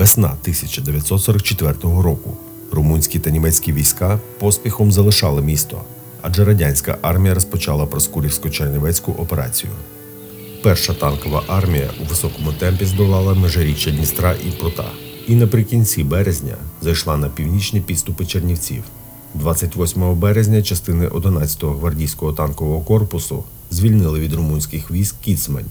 Весна 1944 року. Румунські та німецькі війська поспіхом залишали місто, адже радянська армія розпочала Проскурівсько-Чернівецьку операцію. Перша танкова армія у високому темпі здолала межиріччя Дністра і Прута, і наприкінці березня зайшла на північні підступи Чернівців. 28 березня частини 11-го гвардійського танкового корпусу звільнили від румунських військ Кіцмань.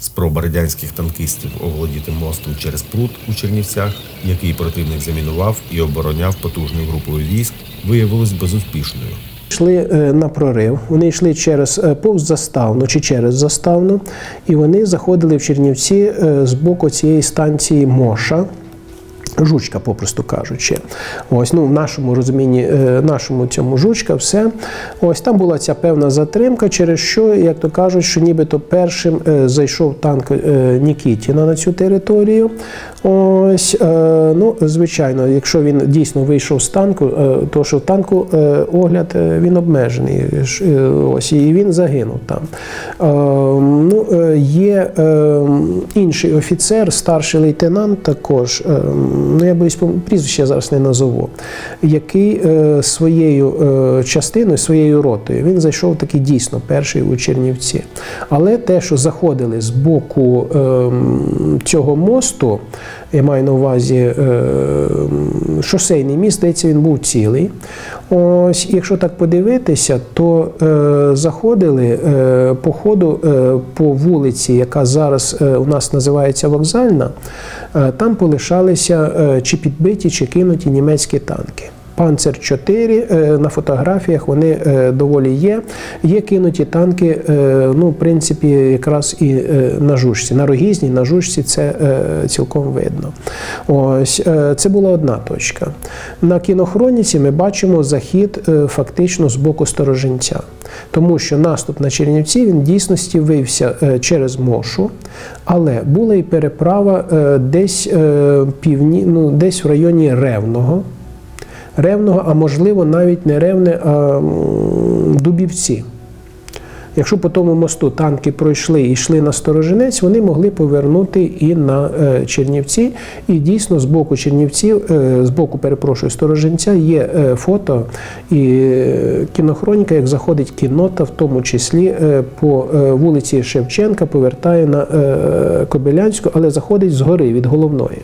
Спроба радянських танкістів оволодіти мостом через пруд у Чернівцях, який противник замінував і обороняв потужною групою військ, виявилась безуспішною. Йшли е, на прорив, вони йшли через е, повз заставну чи через заставну, і вони заходили в Чернівці е, з боку цієї станції Моша. Жучка, попросту кажучи, ось ну в нашому розумінні, е, нашому цьому жучка, все. Ось там була ця певна затримка, через що, як то кажуть, що нібито першим е, зайшов танк е, Нікітіна на цю територію. Ось, ну, звичайно, якщо він дійсно вийшов з танку, то що в танку огляд він обмежений. Ось, і він загинув там. Ну, є інший офіцер, старший лейтенант також, ну я боюсь, прізвище я зараз не назову, який е, своєю е, частиною, своєю ротою, він зайшов таки дійсно перший у Чернівці. Але те, що заходили з боку е, цього мосту, я маю на увазі е, шосейний міст, здається, він був цілий. Ось, якщо так подивитися, то е, заходили е, по ходу е, по вулиці, яка зараз е, у нас називається вокзальна, е, там полишалися е, чи підбиті, чи кинуті німецькі танки. Панцер 4 е, на фотографіях вони е, доволі є. Є кинуті танки, е, ну, в принципі, якраз і на жужці. На рогізній, на жужці це цілком видно. Ось це була одна точка. На кінохроніці ми бачимо захід фактично з боку сторожинця. Тому що наступ на Чернівці він дійсності вився через Мошу, але була і переправа десь півні, ну, десь в районі Ревного. Ревного, а можливо навіть не ревне, а Дубівці. Якщо по тому мосту танки пройшли і йшли на Сторожинець, вони могли повернути і на е, Чернівці. І дійсно з боку Чернівців, е, з боку, перепрошую, Сторожинця є е, фото і кінохроніка, як заходить кіннота, в тому числі по вулиці Шевченка, повертає на Кобилянську, але заходить згори від головної.